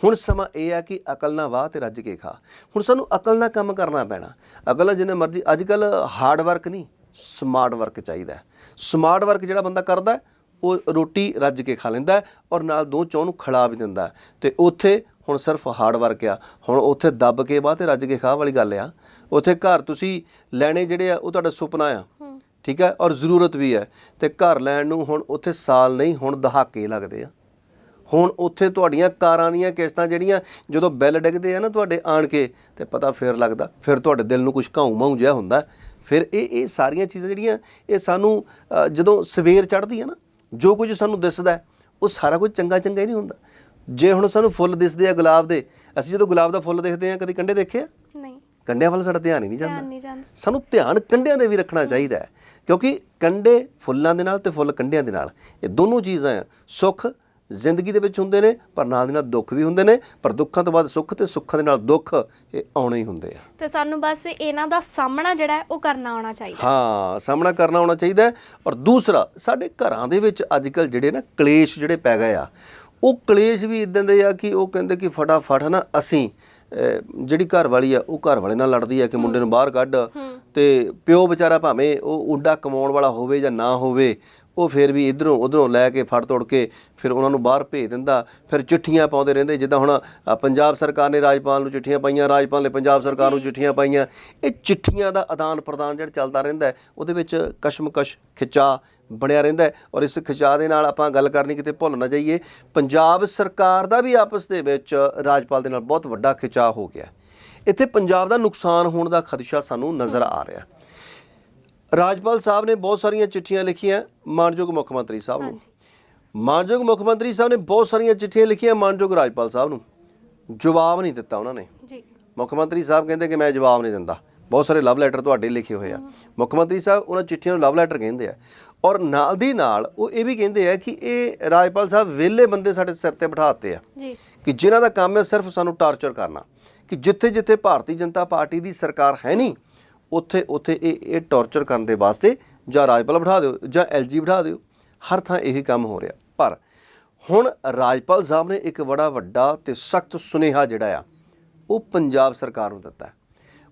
ਹੁਣ ਸਮਾਂ ਇਹ ਆ ਕਿ ਅਕਲ ਨਾਲ ਵਾਹ ਤੇ ਰੱਜ ਕੇ ਖਾ। ਹੁਣ ਸਾਨੂੰ ਅਕਲ ਨਾਲ ਕੰਮ ਕਰਨਾ ਪੈਣਾ। ਅਕਲ ਜਿੰਨੇ ਮਰਜ਼ੀ ਅੱਜ ਕੱਲ ਹਾਰਡ ਵਰਕ ਨਹੀਂ ਸਮਾਰਟ ਵਰਕ ਚਾਹੀਦਾ। ਹੈ ਸਮਾਰਟ ਵਰਕ ਜਿਹੜਾ ਬੰਦਾ ਕਰਦਾ ਉਹ ਰੋਟੀ ਰੱਜ ਕੇ ਖਾ ਲੈਂਦਾ ਔਰ ਨਾਲ ਦੋ ਚੌਂ ਨੂੰ ਖਿਲਾ ਵੀ ਦਿੰਦਾ। ਤੇ ਉੱਥੇ ਹੁਣ ਸਿਰਫ ਹਾਰਡ ਵਰਕ ਆ। ਹੁਣ ਉੱਥੇ ਦੱਬ ਕੇ ਬਾਅਦ ਤੇ ਰੱਜ ਕੇ ਖਾ ਵਾਲੀ ਗੱਲ ਆ। ਉੱਥੇ ਘਰ ਤੁਸੀਂ ਲੈਣੇ ਜਿਹੜੇ ਆ ਉਹ ਤੁਹਾਡਾ ਸੁਪਨਾ ਆ। ਠੀਕ ਹੈ ਔਰ ਜ਼ਰੂਰਤ ਵੀ ਹੈ ਤੇ ਘਰ ਲੈਣ ਨੂੰ ਹੁਣ ਉੱਥੇ ਸਾਲ ਨਹੀਂ ਹੁਣ ਦਹਾਕੇ ਲੱਗਦੇ ਆ। ਹੁਣ ਉੱਥੇ ਤੁਹਾਡੀਆਂ ਕਾਰਾਂ ਦੀਆਂ ਕਿਸ਼ਤਾਂ ਜਿਹੜੀਆਂ ਜਦੋਂ ਬਿੱਲ ਡਿੱਗਦੇ ਆ ਨਾ ਤੁਹਾਡੇ ਆਣ ਕੇ ਤੇ ਪਤਾ ਫੇਰ ਲੱਗਦਾ। ਫਿਰ ਤੁਹਾਡੇ ਦਿਲ ਨੂੰ ਕੁਝ ਘਾਉ ਮਾਉ ਜਿਹਾ ਹੁੰਦਾ। ਫਿਰ ਇਹ ਇਹ ਸਾਰੀਆਂ ਚੀਜ਼ਾਂ ਜਿਹੜੀਆਂ ਇਹ ਸਾਨੂੰ ਜਦੋਂ ਸਵੇਰ ਚੜ੍ਹਦੀ ਹੈ ਨਾ ਜੋ ਕੁਝ ਸਾਨੂੰ ਦਿਸਦਾ ਉਹ ਸਾਰਾ ਕੁਝ ਚੰਗਾ ਚੰਗਾ ਹੀ ਨਹੀਂ ਹੁੰਦਾ। ਜੇ ਹੁਣ ਸਾਨੂੰ ਫੁੱਲ ਦਿਸਦੇ ਆ ਗੁਲਾਬ ਦੇ ਅਸੀਂ ਜਦੋਂ ਗੁਲਾਬ ਦਾ ਫੁੱਲ ਦੇਖਦੇ ਆ ਕਦੀ ਕੰਡੇ ਦੇਖੇ ਆ? ਨਹੀਂ। ਕੰਡਿਆਂ ਵੱਲ ਸਾਡਾ ਧਿਆਨ ਹੀ ਨਹੀਂ ਜਾਂਦਾ। ਸਾਨੂੰ ਧਿਆਨ ਕੰਡਿਆਂ ਦੇ ਵੀ ਰੱਖਣਾ ਚਾਹੀਦਾ ਹੈ ਕਿਉਂਕਿ ਕੰਡੇ ਫੁੱਲਾਂ ਦੇ ਨਾਲ ਤੇ ਫੁੱਲ ਕੰਡਿਆਂ ਦੇ ਨਾਲ ਇਹ ਦੋਨੋਂ ਚੀਜ਼ਾਂ ਆ ਸੁੱਖ ਜ਼ਿੰਦਗੀ ਦੇ ਵਿੱਚ ਹੁੰਦੇ ਨੇ ਪਰ ਨਾਲ ਦੇ ਨਾਲ ਦੁੱਖ ਵੀ ਹੁੰਦੇ ਨੇ ਪਰ ਦੁੱਖਾਂ ਤੋਂ ਬਾਅਦ ਸੁੱਖ ਤੇ ਸੁੱਖਾਂ ਦੇ ਨਾਲ ਦੁੱਖ ਇਹ ਆਉਣੇ ਹੀ ਹੁੰਦੇ ਆ। ਤੇ ਸਾਨੂੰ ਬਸ ਇਹਨਾਂ ਦਾ ਸਾਹਮਣਾ ਜਿਹੜਾ ਉਹ ਕਰਨਾ ਆਉਣਾ ਚਾਹੀਦਾ। ਹਾਂ ਸਾਹਮਣਾ ਕਰਨਾ ਆਉਣਾ ਚਾਹੀਦਾ। ਔਰ ਦੂਸਰਾ ਸਾਡੇ ਘਰਾਂ ਦੇ ਵਿੱਚ ਅੱਜ ਕੱਲ ਜਿਹੜੇ ਨਾ ਕਲੇਸ਼ ਜਿਹੜੇ ਪੈ ਗਏ ਆ ਉਹ ਕਲੇਸ਼ ਵੀ ਇਦਾਂ ਦੇ ਆ ਕਿ ਉਹ ਕਹਿੰਦੇ ਕਿ ਫਟਾਫਟ ਨਾ ਅਸੀਂ ਜਿਹੜੀ ਘਰ ਵਾਲੀ ਆ ਉਹ ਘਰ ਵਾਲੇ ਨਾਲ ਲੜਦੀ ਆ ਕਿ ਮੁੰਡੇ ਨੂੰ ਬਾਹਰ ਕੱਢ ਤੇ ਪਿਓ ਵਿਚਾਰਾ ਭਾਵੇਂ ਉਹ ਉੱਡਾ ਕਮਾਉਣ ਵਾਲਾ ਹੋਵੇ ਜਾਂ ਨਾ ਹੋਵੇ ਉਹ ਫਿਰ ਵੀ ਇਧਰੋਂ ਉਧਰੋਂ ਲੈ ਕੇ ਫੜ ਤੋੜ ਕੇ ਫਿਰ ਉਹਨਾਂ ਨੂੰ ਬਾਹਰ ਭੇਜ ਦਿੰਦਾ। ਫਿਰ ਚਿੱਠੀਆਂ ਪਾਉਂਦੇ ਰਹਿੰਦੇ ਜਿੱਦਾਂ ਹੁਣ ਪੰਜਾਬ ਸਰਕਾਰ ਨੇ ਰਾਜਪਾਲ ਨੂੰ ਚਿੱਠੀਆਂ ਪਾਈਆਂ ਰਾਜਪਾਲ ਨੇ ਪੰਜਾਬ ਸਰਕਾਰ ਨੂੰ ਚਿੱਠੀਆਂ ਪਾਈਆਂ। ਇਹ ਚਿੱਠੀਆਂ ਦਾ ਆਦਾਨ ਪ੍ਰਦਾਨ ਜਿਹੜਾ ਚੱਲਦਾ ਰਹਿੰਦਾ ਉਹਦੇ ਵਿੱਚ ਕਸ਼ਮਕਸ਼ ਖਿਚਾ ਬਣਿਆ ਰਹਿੰਦਾ ਔਰ ਇਸ ਖਿਚਾ ਦੇ ਨਾਲ ਆਪਾਂ ਗੱਲ ਕਰਨੀ ਕਿਤੇ ਭੁੱਲ ਨਾ ਜਾਈਏ ਪੰਜਾਬ ਸਰਕਾਰ ਦਾ ਵੀ ਆਪਸ ਦੇ ਵਿੱਚ ਰਾਜਪਾਲ ਦੇ ਨਾਲ ਬਹੁਤ ਵੱਡਾ ਖਿਚਾ ਹੋ ਗਿਆ। ਇੱਥੇ ਪੰਜਾਬ ਦਾ ਨੁਕਸਾਨ ਹੋਣ ਦਾ ਖਦਸ਼ਾ ਸਾਨੂੰ ਨਜ਼ਰ ਆ ਰਿਹਾ। ਰਾਜਪਾਲ ਸਾਹਿਬ ਨੇ ਬਹੁਤ ਸਾਰੀਆਂ ਚਿੱਠੀਆਂ ਲਿਖੀਆਂ ਮਾਨਯੋਗ ਮੁੱਖ ਮੰਤਰੀ ਸਾਹਿਬ ਨੂੰ। ਮਾਨਯੋਗ ਮੁੱਖ ਮੰਤਰੀ ਸਾਹਿਬ ਨੇ ਬਹੁਤ ਸਾਰੀਆਂ ਚਿੱਠੀਆਂ ਲਿਖੀਆਂ ਮਾਨਯੋਗ ਰਾਜਪਾਲ ਸਾਹਿਬ ਨੂੰ। ਜਵਾਬ ਨਹੀਂ ਦਿੱਤਾ ਉਹਨਾਂ ਨੇ। ਜੀ। ਮੁੱਖ ਮੰਤਰੀ ਸਾਹਿਬ ਕਹਿੰਦੇ ਕਿ ਮੈਂ ਜਵਾਬ ਨਹੀਂ ਦਿੰਦਾ। ਬਹੁਤ ਸਾਰੇ ਲਵ ਲੈਟਰ ਤੁਹਾਡੇ ਲਿਖੇ ਹੋਏ ਆ। ਮੁੱਖ ਮੰਤਰੀ ਸਾਹਿਬ ਉਹਨਾਂ ਚਿੱਠੀਆਂ ਨੂੰ ਲਵ ਲੈਟਰ ਕਹਿੰਦੇ ਆ। ਔਰ ਨਾਲ ਦੀ ਨਾਲ ਉਹ ਇਹ ਵੀ ਕਹਿੰਦੇ ਆ ਕਿ ਇਹ ਰਾਜਪਾਲ ਸਾਹਿਬ ਵਿਹਲੇ ਬੰਦੇ ਸਾਡੇ ਸਿਰ ਤੇ ਬਿਠਾਤੇ ਆ। ਜੀ। ਕਿ ਜਿਨ੍ਹਾਂ ਦਾ ਕੰਮ ਹੈ ਸਿਰਫ ਸਾਨੂੰ ਟਾਰਚਰ ਕਰਨਾ। ਕਿ ਜਿੱਥੇ ਜਿੱਥੇ ਭਾਰਤੀ ਜਨਤਾ ਪਾਰਟੀ ਦੀ ਸਰਕਾਰ ਹੈ ਨਹੀਂ ਉੱਥੇ ਉੱਥੇ ਇਹ ਇਹ ਟਾਰਚਰ ਕਰਨ ਦੇ ਵਾਸਤੇ ਜਾਂ ਰਾਜਪਾਲ ਬਿਠਾ ਦਿਓ ਜਾਂ ਐਲਜੀ ਬਿਠਾ ਦਿਓ, ਹਰ ਥਾਂ ਇਹੀ ਕੰਮ ਹੋ ਰਿਹਾ। ਪਰ ਹੁਣ ਰਾਜਪਾਲ ਸਾਹਿਬ ਨੇ ਇੱਕ ਬੜਾ ਵੱਡਾ ਤੇ ਸਖਤ ਸੁਨੇਹਾ ਜਿਹੜਾ ਆ, ਉਹ ਪੰਜਾਬ ਸਰਕਾਰ ਨੂੰ ਦਿੱਤਾ।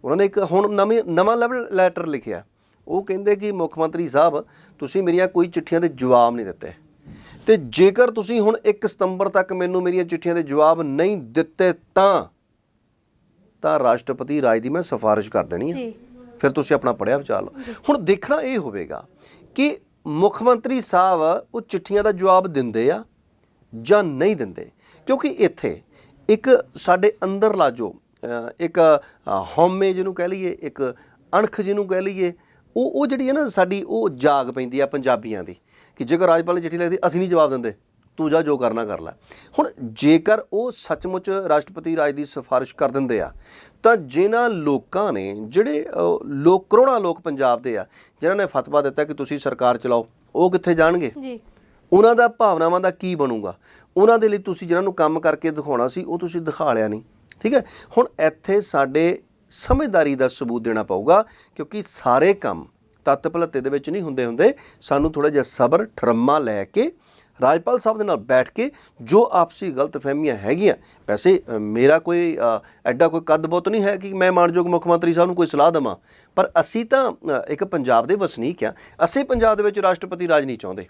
ਉਹਨਾਂ ਨੇ ਇੱਕ ਹੁਣ ਨਵੇਂ, ਨਵਾਂ ਲੈਵਲ ਲੈਟਰ ਲਿਖਿਆ। ਉਹ ਕਹਿੰਦੇ ਕਿ ਮੁੱਖ ਮੰਤਰੀ ਸਾਹਿਬ, ਤੁਸੀਂ ਮੇਰੀਆਂ ਕੋਈ ਚਿੱਠੀਆਂ ਦੇ ਜਵਾਬ ਨਹੀਂ ਦਿੱਤੇ। ਤੇ ਜੇਕਰ ਤੁਸੀਂ ਹੁਣ 1 ਸਤੰਬਰ ਤੱਕ ਮੈਨੂੰ ਮੇਰੀਆਂ ਚਿੱਠੀਆਂ ਦੇ ਜਵਾਬ ਨਹੀਂ ਦਿੱਤੇ ਤਾਂ ਤਾਂ ਰਾਸ਼ਟਰਪਤੀ ਰਾਜ ਦੀ ਮੈਂ ਸਿਫਾਰਿਸ਼ ਕਰ ਦੇਣੀ ਹੈ ਜੀ। ਫਿਰ ਤੁਸੀਂ ਆਪਣਾ ਪੜਿਆ ਵਿਚਾਰ ਲਓ। ਹੁਣ ਦੇਖਣਾ ਇਹ ਹੋਵੇਗਾ ਕਿ ਮੁੱਖ ਮੰਤਰੀ ਸਾਹਿਬ ਉਹ ਚਿੱਠੀਆਂ ਦਾ ਜਵਾਬ ਦਿੰਦੇ ਆ ਜਾਂ ਨਹੀਂ ਦਿੰਦੇ? ਕਿਉਂਕਿ ਇੱਥੇ ਇੱਕ ਸਾਡੇ ਅੰਦਰਲਾ ਜੋ ਅਹ, ਇੱਕ ਅਹ, ਹਉਮੈ ਜਿਹਨੂੰ ਕਹਿ ਲਈਏ ਇੱਕ ਅਣਖ ਜਿਹਨੂੰ ਕਹਿ ਲਈਏ ਉਹ ਉਹ ਜਿਹੜੀ ਹੈ ਨਾ ਸਾਡੀ ਉਹ ਜਾਗ ਪੈਂਦੀ ਆ ਪੰਜਾਬੀਆਂ ਦੀ ਕਿ ਜੇਕਰ ਰਾਜਪਾਲ ਨੇ ਚਿੱਠੀ ਲਿਖਦੀ ਅਸੀਂ ਨਹੀਂ ਜਵਾਬ ਦਿੰਦੇ। ਤੂੰ ਜਾ ਜੋ ਕਰਨਾ ਕਰ ਲੈ। ਹੁਣ ਜੇਕਰ ਉਹ ਸੱਚਮੁੱਚ ਰਾਸ਼ਟਰਪਤੀ ਰਾਜ ਦੀ ਸਿਫਾਰਿਸ਼ ਕਰ ਦਿੰਦੇ ਆ ਤਾਂ ਜਿਨ੍ਹਾਂ ਲੋਕਾਂ ਨੇ ਜਿਹੜੇ ਲੋਕ ਕਰੋੜਾਂ ਲੋਕ ਪੰਜਾਬ ਦੇ ਆ ਜਿਨ੍ਹਾਂ ਨੇ ਫਤਵਾ ਦਿੱਤਾ ਕਿ ਤੁਸੀਂ ਸਰਕਾਰ ਚਲਾਓ ਉਹ ਕਿੱਥੇ ਜਾਣਗੇ? ਜੀ। ਉਹਨਾਂ ਦਾ ਭਾਵਨਾਵਾਂ ਦਾ ਕੀ ਬਣੂਗਾ? ਉਹਨਾਂ ਦੇ ਲਈ ਤੁਸੀਂ ਜਿਹਨਾਂ ਨੂੰ ਕੰਮ ਕਰਕੇ ਦਿਖਾਉਣਾ ਸੀ ਉਹ ਤੁਸੀਂ ਦਿਖਾ ਲਿਆ ਨਹੀਂ। ਠੀਕ ਹੈ? ਹੁਣ ਇੱਥੇ ਸਾਡੇ ਸਮਝਦਾਰੀ ਦਾ ਸਬੂਤ ਦੇਣਾ ਪਊਗਾ ਕਿਉਂਕਿ ਸਾਰੇ ਕੰਮ ਤੱਤ ਭਲੱਤੇ ਦੇ ਵਿੱਚ ਨਹੀਂ ਹੁੰਦੇ ਹੁੰਦੇ। ਸਾਨੂੰ ਥੋੜਾ ਜਿਹਾ ਸਬਰ ਠਰਮਾ ਲੈ ਕੇ ਰਾਜਪਾਲ ਸਾਹਿਬ ਦੇ ਨਾਲ ਬੈਠ ਕੇ ਜੋ ਆਪਸੀ ਗਲਤਫਹਿਮੀਆਂ ਹੈਗੀਆਂ ਵੈਸੇ ਮੇਰਾ ਕੋਈ ਐਡਾ ਕੋਈ ਕੱਦ ਬਹੁਤ ਨਹੀਂ ਹੈ ਕਿ ਮੈਂ ਮਾਨਯੋਗ ਮੁੱਖ ਮੰਤਰੀ ਸਾਹਿਬ ਨੂੰ ਕੋਈ ਸਲਾਹ ਦੇਵਾਂ। ਪਰ ਅਸੀਂ ਤਾਂ ਇੱਕ ਪੰਜਾਬ ਦੇ ਵਸਨੀਕ ਆ ਅਸੀਂ ਪੰਜਾਬ ਦੇ ਵਿੱਚ ਰਾਸ਼ਟਰਪਤੀ ਰਾਜ ਨਹੀਂ ਚਾਹੁੰਦੇ।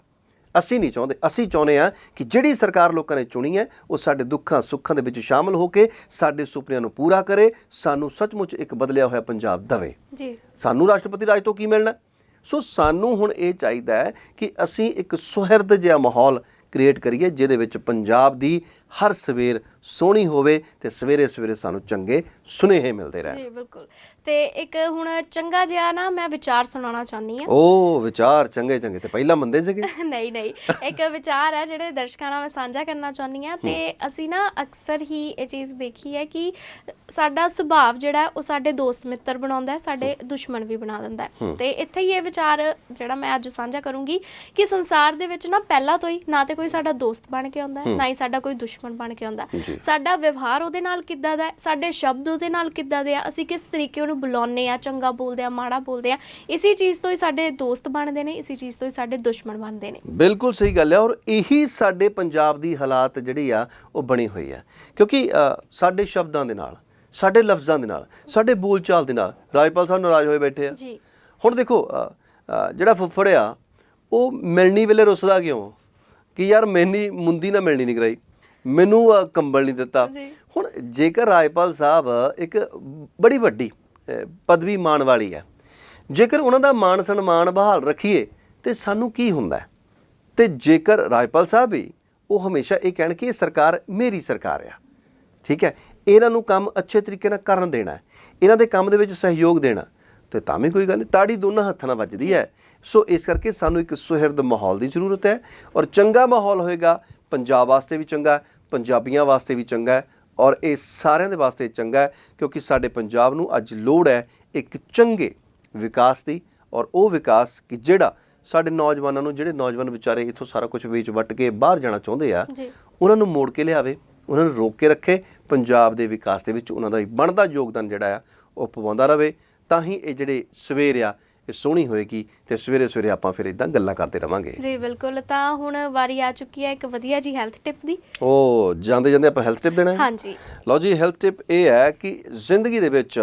ਅਸੀਂ ਨਹੀਂ ਚਾਹੁੰਦੇ। ਅਸੀਂ ਚਾਹੁੰਦੇ ਆ ਕਿ ਜਿਹੜੀ ਸਰਕਾਰ ਲੋਕਾਂ ਨੇ ਚੁਣੀ ਹੈ ਉਹ ਸਾਡੇ ਦੁੱਖਾਂ ਸੁੱਖਾਂ ਦੇ ਵਿੱਚ ਸ਼ਾਮਲ ਹੋ ਕੇ ਸਾਡੇ ਸੁਪਨਿਆਂ ਨੂੰ ਪੂਰਾ ਕਰੇ। ਸਾਨੂੰ ਸੱਚਮੁੱਚ ਇੱਕ ਬਦਲਿਆ ਹੋਇਆ ਪੰਜਾਬ ਦਵੇ। ਜੀ। ਸਾਨੂੰ ਰਾਸ਼ਟਰਪਤੀ ਰਾਜ ਤੋਂ ਕੀ ਮਿਲਣਾ? ਸੋ ਸਾਨੂੰ ਹੁਣ ਇਹ ਚਾਹੀਦਾ ਹੈ ਕਿ ਅਸੀਂ ਇੱਕ ਸੁਹਿਰਦ ਜਿਹਾ ਮਾਹੌਲ ਕ੍ਰੀਏਟ ਕਰੀਏ, ਜਿਹਦੇ ਵਿੱਚ ਪੰਜਾਬ ਦੀ ਹਰ ਸਵੇਰ ਸੋਹਣੀ ਹੋਵੇ ਤੇ ਸਵੇਰੇ ਸਵੇਰੇ ਸਾਨੂੰ ਚੰਗੇ ਸੁਨੇਹੇ ਮਿਲਦੇ ਰਹਿਣ। ਜੀ ਬਿਲਕੁਲ। ਤੇ ਇੱਕ ਹੁਣ ਚੰਗਾ ਜਿਹਾ ਨਾ ਮੈਂ ਵਿਚਾਰ ਸੁਣਾਉਣਾ ਚਾਹੁੰਦੀ ਆ ਓ ਵਿਚਾਰ ਚੰਗੇ ਚੰਗੇ ਤੇ ਪਹਿਲਾਂ ਮੰਦੇ ਸੀਗੇ? *laughs* ਨਹੀਂ ਨਹੀਂ। ਇੱਕ ਵਿਚਾਰ ਹੈ ਜਿਹੜੇ ਦਰਸ਼ਕਾਂ ਨਾਲ ਮੈਂ ਸਾਂਝਾ ਕਰਨਾ ਚਾਹੁੰਦੀ ਆ ਤੇ ਅਸੀਂ ਨਾ ਅਕਸਰ ਹੀ ਇਹ ਚੀਜ਼ ਦੇਖੀ ਹੈ ਕਿ ਸਾਡਾ ਸੁਭਾਅ ਜਿਹੜਾ ਉਹ ਸਾਡੇ ਦੋਸਤ ਮਿੱਤਰ ਬਣਾਉਂਦਾ ਹੈ ਸਾਡੇ ਦੁਸ਼ਮਣ ਵੀ ਬਣਾ ਦਿੰਦਾ ਹੈ। ਤੇ ਇੱਥੇ ਹੀ ਇਹ ਵਿਚਾਰ ਜਿਹੜਾ ਮੈਂ ਅੱਜ ਸਾਂਝਾ ਕਰੂੰਗੀ ਕਿ ਸੰਸਾਰ ਦੇ ਵਿੱਚ ਨਾ ਪਹਿਲਾਂ ਤੋਂ ਹੀ ਨਾ ਤੇ ਕੋਈ ਸਾਡਾ ਦੋਸਤ ਬਣ ਕੇ ਆਉਂਦਾ ਹੈ। ਨਾ ਹੀ ਸਾਡਾ ਕੋਈ ਦੁਸ਼ਮਣ ਬਣ ਕੇ ਆਉਂਦਾ। ਸਾਡਾ ਵਿਵਹਾਰ ਉਹਦੇ ਨਾਲ ਕਿੱਦਾਂ ਦਾ ਸਾਡੇ ਸ਼ਬਦ ਉਹਦੇ ਨਾਲ ਕਿੱਦਾਂ ਦੇ ਆ? ਅਸੀਂ ਕਿਸ ਤਰੀਕੇ ਉਹਨੂੰ ਬੁਲਾਉਂਦੇ ਆ ਚੰਗਾ ਬੋਲਦੇ ਆ ਮਾੜਾ ਬੋਲਦੇ ਆ? ਇਸੇ ਚੀਜ਼ ਤੋਂ ਹੀ ਸਾਡੇ ਦੋਸਤ ਬਣਦੇ ਨੇ ਇਸੇ ਚੀਜ਼ ਤੋਂ ਹੀ ਸਾਡੇ ਦੁਸ਼ਮਣ ਬਣਦੇ ਨੇ। ਬਿਲਕੁਲ ਸਹੀ ਗੱਲ ਹੈ ਔਰ ਇਹੀ ਸਾਡੇ ਪੰਜਾਬ ਦੀ ਹਾਲਾਤ ਜਿਹੜੀ ਆ ਉਹ ਬਣੀ ਹੋਈ ਹੈ। ਕਿਉਂਕਿ ਸਾਡੇ ਸ਼ਬਦਾਂ ਦੇ ਨਾਲ ਸਾਡੇ ਲਫ਼ਜ਼ਾਂ ਦੇ ਨਾਲ ਸਾਡੇ ਬੋਲਚਾਲ ਦੇ ਨਾਲ ਰਾਜਪਾਲ ਸਾਹਿਬ ਨਾਰਾਜ਼ ਹੋਏ ਬੈਠੇ ਆ। ਜੀ। ਹੁਣ ਦੇਖੋ ਜਿਹੜਾ ਫੁੱਫੜ ਆ ਉਹ ਮਿਲਣੀ ਵੇਲੇ ਰੁੱਸਦਾ ਕਿਉਂ? ਕਿ ਯਾਰ ਮੈਨੀ ਮੁੰਦੀ ਨਾ ਮਿਲਣੀ ਨਹੀਂ ਕਰਾਈ। ਮੈਨੂੰ ਅ, ਕੰਬਲ ਨਹੀਂ ਦਿੱਤਾ ਜੀ। ਹੁਣ ਜੇਕਰ ਰਾਜਪਾਲ ਸਾਹਿਬ ਇੱਕ ਬੜੀ ਵੱਡੀ ਅ, ਪਦਵੀ ਮਾਣ ਵਾਲੀ ਹੈ ਜੇਕਰ ਉਹਨਾਂ ਦਾ ਮਾਣ ਸਨਮਾਨ ਬਹਾਲ ਰੱਖੀਏ ਤੇ ਸਾਨੂੰ ਕੀ ਹੁੰਦਾ ਹੈ ਤੇ ਜੇਕਰ ਰਾਜਪਾਲ ਸਾਹਿਬ ਵੀ ਉਹ ਹਮੇਸ਼ਾ ਇਹ ਕਹਿਣ ਕਿ ਇਹ ਸਰਕਾਰ ਮੇਰੀ ਸਰਕਾਰ ਆ ਠੀਕ ਹੈ ਇਹਨਾਂ ਨੂੰ ਕੰਮ ਅੱਛੇ ਤਰੀਕੇ ਨਾਲ ਕਰਨ ਦੇਣਾ ਹੈ। ਇਹਨਾਂ ਦੇ ਕੰਮ ਦੇ ਵਿੱਚ ਸਹਿਯੋਗ ਦੇਣਾ ਤੇ ਤਾਂ ਵੀ ਕੋਈ ਗੱਲ ਨਹੀਂ ਤਾੜੀ ਦੋਨਾਂ ਹੱਥਾਂ ਨਾਲ ਵੱਜਦੀ ਹੈ ਸੋ ਇਸ ਕਰਕੇ ਸਾਨੂੰ ਇੱਕ ਸੁਹਿਰਦ ਮਾਹੌਲ ਦੀ ਜ਼ਰੂਰਤ ਹੈ ਔਰ ਚੰਗਾ ਮਾਹੌਲ ਹੋਏਗਾ ਪੰਜਾਬ ਵਾਸਤੇ ਵੀ ਚੰਗਾ ਪੰਜਾਬੀਆਂ ਵਾਸਤੇ ਵੀ ਚੰਗਾ ਹੈ ਔਰ ਇਹ ਸਾਰਿਆਂ ਦੇ ਵਾਸਤੇ ਚੰਗਾ ਹੈ ਕਿਉਂਕਿ ਸਾਡੇ ਪੰਜਾਬ ਨੂੰ ਅੱਜ ਲੋੜ ਹੈ ਇੱਕ ਚੰਗੇ ਵਿਕਾਸ ਦੀ ਔਰ ਉਹ ਵਿਕਾਸ ਕਿ ਜਿਹੜਾ ਸਾਡੇ ਨੌਜਵਾਨਾਂ ਨੂੰ ਜਿਹੜੇ ਨੌਜਵਾਨ ਵਿਚਾਰੇ ਇੱਥੋਂ ਸਾਰਾ ਕੁਝ ਵੇਚ ਵੱਟ ਕੇ ਬਾਹਰ ਜਾਣਾ ਚਾਹੁੰਦੇ ਆ ਉਹਨਾਂ ਨੂੰ ਮੋੜ ਕੇ ਲਿਆਵੇ ਉਹਨਾਂ ਨੂੰ ਰੋਕ ਕੇ ਰੱਖੇ ਪੰਜਾਬ ਦੇ ਵਿਕਾਸ ਦੇ ਵਿੱਚ ਉਹਨਾਂ ਦਾ ਬਣਦਾ ਯੋਗਦਾਨ ਜਿਹੜਾ ਆ ਉਹ ਪਵਾਉਂਦਾ ਰਵੇ ਤਾਂ ਹੀ ਇਹ ਜਿਹੜੇ ਸਵੇਰ ਆ ਇਹ ਸੋਹਣੀ ਹੋਏਗੀ ਤੇ ਸਵੇਰੇ ਸਵੇਰੇ ਆਪਾਂ ਫਿਰ ਇਦਾਂ ਗੱਲਾਂ ਕਰਦੇ ਰਵਾਂਗੇ। ਜੀ ਬਿਲਕੁਲ। ਤਾਂ ਹੁਣ ਵਾਰੀ ਆ ਚੁੱਕੀ ਹੈ ਇੱਕ ਵਧੀਆ ਜੀ ਹੈਲਥ ਟਿਪ ਦੀ। ਉਹ ਜਾਂਦੇ ਜਾਂਦੇ ਆਪਾਂ ਹੈਲਥ ਟਿਪ ਦੇਣਾ ਹੈ? ਹਾਂਜੀ। ਲਓ ਜੀ ਹੈਲਥ ਟਿਪ ਇਹ ਹੈ ਕਿ ਜ਼ਿੰਦਗੀ ਦੇ ਵਿੱਚ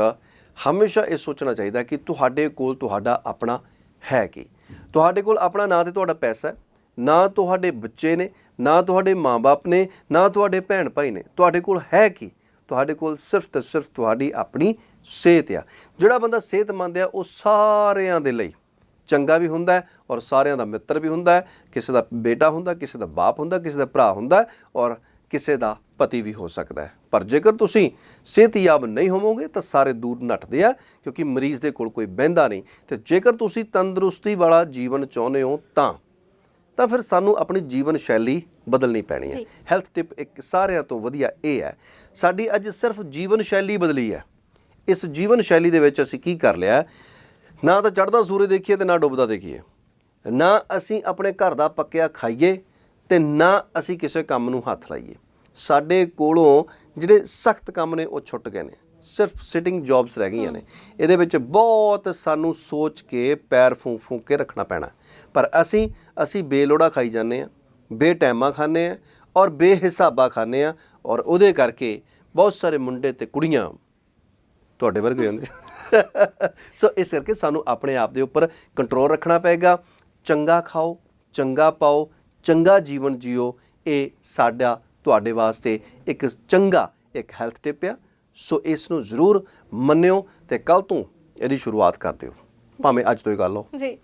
ਹਮੇਸ਼ਾ ਇਹ ਸੋਚਣਾ ਚਾਹੀਦਾ ਕਿ ਤੁਹਾਡੇ ਕੋਲ ਤੁਹਾਡਾ ਆਪਣਾ ਹੈ ਕੀ। ਤੁਹਾਡੇ ਕੋਲ ਆਪਣਾ ਨਾ ਤੇ ਤੁਹਾਡਾ ਪੈਸਾ ਹੈ ਨਾ ਤੁਹਾਡੇ ਬੱਚੇ ਨੇ ਨਾ ਤੁਹਾਡੇ ਮਾਪੇ ਨੇ ਨਾ ਤੁਹਾਡੇ ਭੈਣ ਭਾਈ ਨੇ ਤੁਹਾਡੇ ਕੋਲ ਹੈ ਕੀ? ਤੁਹਾਡੇ ਕੋਲ ਸਿਰਫ ਤੇ ਸਿਰਫ ਤੁਹਾਡੀ ਆਪਣੀ ਸਿਹਤ ਆ। ਜਿਹੜਾ ਬੰਦਾ ਸਿਹਤਮੰਦ ਆ ਉਹ ਸਾਰਿਆਂ ਦੇ ਲਈ ਚੰਗਾ ਵੀ ਹੁੰਦਾ ਹੈ ਔਰ ਸਾਰਿਆਂ ਦਾ ਮਿੱਤਰ ਵੀ ਹੁੰਦਾ ਹੈ। ਕਿਸੇ ਦਾ ਬੇਟਾ ਹੁੰਦਾ ਕਿਸੇ ਦਾ ਬਾਪ ਹੁੰਦਾ ਕਿਸੇ ਦਾ ਭਰਾ ਹੁੰਦਾ ਔਰ ਕਿਸੇ ਦਾ ਪਤੀ ਵੀ ਹੋ ਸਕਦਾ ਹੈ। ਪਰ ਜੇਕਰ ਤੁਸੀਂ ਸਿਹਤਯਾਬ ਨਹੀਂ ਹੋਵੋਗੇ ਤਾਂ ਸਾਰੇ ਦੂਰ ਨੱਠਦੇ ਆ ਕਿਉਂਕਿ ਮਰੀਜ਼ ਦੇ ਕੋਲ ਕੋਈ ਬਹਿੰਦਾ ਨਹੀਂ। ਤੇ ਜੇਕਰ ਤੁਸੀਂ ਤੰਦਰੁਸਤੀ ਵਾਲਾ ਜੀਵਨ ਚਾਹੁੰਦੇ ਹੋ ਤਾਂ ਤਾਂ ਫਿਰ ਸਾਨੂੰ ਆਪਣੀ ਜੀਵਨ ਸ਼ੈਲੀ ਬਦਲਣੀ ਪੈਣੀ ਹੈ। ਹੈਲਥ ਟਿਪ ਇੱਕ ਸਾਰਿਆਂ ਤੋਂ ਵਧੀਆ ਇਹ ਹੈ। ਸਾਡੀ ਅੱਜ ਸਿਰਫ ਜੀਵਨ ਸ਼ੈਲੀ ਬਦਲੀ ਹੈ। ਇਸ ਜੀਵਨ ਸ਼ੈਲੀ ਦੇ ਵਿੱਚ ਅਸੀਂ ਕੀ ਕਰ ਲਿਆ? ਨਾ ਤਾਂ ਚੜ੍ਹਦਾ ਸੂਰਜ ਦੇਖੀਏ ਤੇ ਨਾ ਡੁੱਬਦਾ ਦੇਖੀਏ। ਨਾ ਅਸੀਂ ਆਪਣੇ ਘਰ ਦਾ ਪੱਕਿਆ ਖਾਈਏ ਤੇ ਨਾ ਅਸੀਂ ਕਿਸੇ ਕੰਮ ਨੂੰ ਹੱਥ ਲਾਈਏ। ਸਾਡੇ ਕੋਲੋਂ ਜਿਹੜੇ ਸਖਤ ਕੰਮ ਨੇ, ਉਹ ਛੁੱਟ ਗਏ ਨੇ। ਸਿਰਫ ਸਿਟਿੰਗ ਜੌਬਸ ਰਹਿ ਗਈਆਂ ਨੇ। ਇਹਦੇ ਵਿੱਚ ਬਹੁਤ ਸਾਨੂੰ ਸੋਚ ਕੇ ਪੈਰ ਫੂਕ ਫੂਕ ਕੇ ਰੱਖਣਾ ਪੈਣਾ। ਪਰ ਅਸੀਂ ਅਸੀਂ ਬੇਲੋੜਾ ਖਾਈ ਜਾਂਦੇ ਆ ਬੇਟੈਮਾ ਖਾਂਦੇ ਆ ਔਰ ਬੇਹਿਸਾਬਾ ਖਾਂਦੇ ਆ ਔਰ ਉਹਦੇ ਕਰਕੇ ਬਹੁਤ ਸਾਰੇ ਮੁੰਡੇ ਤੇ ਕੁੜੀਆਂ ਤੁਹਾਡੇ ਵਰਗੇ ਹੁੰਦੇ। ਸੋ ਇਸ ਕਰਕੇ ਸਾਨੂੰ ਆਪਣੇ ਆਪ ਦੇ ਉੱਪਰ ਕੰਟਰੋਲ ਰੱਖਣਾ ਪਏਗਾ। ਚੰਗਾ ਖਾਓ, ਚੰਗਾ ਪਾਓ, ਚੰਗਾ ਜੀਵਨ ਜਿਓ, ਇਹ ਸਾਡਾ ਤੁਹਾਡੇ ਵਾਸਤੇ ਇੱਕ ਚੰਗਾ, ਇੱਕ ਹੈਲਥ ਟਿਪ ਆ। ਸੋ ਇਸ ਨੂੰ ਜ਼ਰੂਰ ਮੰਨਿਓ ਤੇ ਕੱਲ ਤੋਂ ਇਹਦੀ ਸ਼ੁਰੂਆਤ ਕਰ ਦਿਓ। ਭਾਵੇਂ ਅੱਜ ਤੋਂ ਹੀ ਕਰ ਲਓ ਜੀ।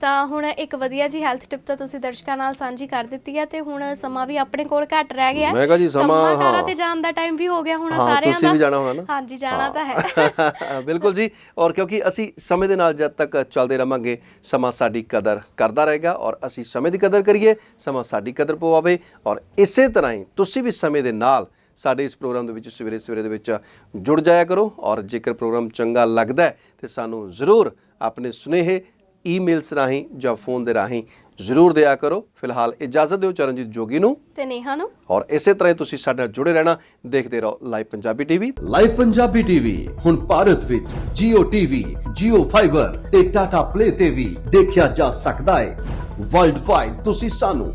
ਤਾਂ ਹੁਣ ਇੱਕ ਵਧੀਆ ਜੀ ਹੈਲਥ ਟਿਪ ਤਾਂ ਤੁਸੀਂ ਦਰਸ਼ਕਾਂ ਨਾਲ ਸਾਂਝੀ ਕਰ ਦਿੱਤੀ ਹੈ ਤੇ ਹੁਣ ਸਮਾਂ ਵੀ ਆਪਣੇ ਕੋਲ ਘੱਟ ਰਹਿ ਗਿਆ। ਹੈ। ਮੈਂ ਕਿਹਾ ਜੀ ਸਮਾਂ, ਕੰਮਾਂ ਕਾਰਾਂ ਹਾਂ। ਤੇ ਜਾਣ ਦਾ ਟਾਈਮ ਵੀ ਹੋ ਗਿਆ ਹੁਣ ਹਾਂ, ਸਾਰਿਆਂ ਦਾ। ਤੁਸੀਂ ਵੀ ਜਾਣਾ ਹੋਣਾ ਨਾ? ਹਾਂਜੀ ਜਾਣਾ ਤਾਂ ਹੈ। *laughs* ਬਿਲਕੁਲ ਜੀ। ਔਰ ਕਿਉਂਕਿ ਅਸੀਂ ਸਮੇਂ ਦੇ ਨਾਲ ਜਦ ਤੱਕ ਚੱਲਦੇ ਰਵਾਂਗੇ ਸਮਾਂ ਸਾਡੀ ਕਦਰ ਕਰਦਾ ਰਹੇਗਾ ਔਰ ਅਸੀਂ ਸਮੇਂ ਦੀ ਕਦਰ ਕਰੀਏ ਸਮਾਂ ਸਾਡੀ ਕਦਰ ਪਵਾਵੇ ਔਰ ਇਸੇ ਤਰ੍ਹਾਂ ਹੀ ਤੁਸੀਂ ਵੀ ਸਮੇਂ ਦੇ ਨਾਲ ਸਾਡੇ ਇਸ ਪ੍ਰੋਗਰਾਮ ਦੇ ਵਿੱਚ ਸਵੇਰੇ ਸਵੇਰੇ ਦੇ ਵਿੱਚ ਜੁੜ ਜਾਇਆ ਕਰੋ ਔਰ ਜੇਕਰ ਪ੍ਰੋਗਰਾਮ ਚੰਗਾ ਲੱਗਦਾ ਹੈ ਤੇ ਸਾਨੂੰ ਜ਼ਰੂਰ ਆਪਣੇ ਸੁਨੇਹੇ ਈਮੇਲਸ ਰਾਹੀਂ ਜਾਂ ਫੋਨ ਦੇ ਰਾਹੀਂ ਜ਼ਰੂਰ ਦਿਆ ਕਰੋ। ਫਿਲਹਾਲ ਇਜਾਜ਼ਤ ਦਿਓ ਚਰਨਜੀਤ ਜੋਗੀ ਨੂੰ ਤੇ ਨੇਹਾ ਨੂੰ। ਔਰ ਇਸੇ ਤਰ੍ਹਾਂ ਹੀ ਤੁਸੀਂ ਸਾਡੇ ਨਾਲ ਜੁੜੇ ਰਹਿਣਾ। ਦੇਖਦੇ ਰਹੋ live Punjabi TV. Live Punjabi TV ਹੁਣ ਭਾਰਤ ਵਿੱਚ Jio TV, Jio Fiber ਤੇ Tata Play ਤੇ ਵੀ ਦੇਖਿਆ ਜਾ ਸਕਦਾ ਹੈ। ਵਰਲਡ ਵਾਈਡ ਤੁਸੀਂ ਸਾਨੂੰ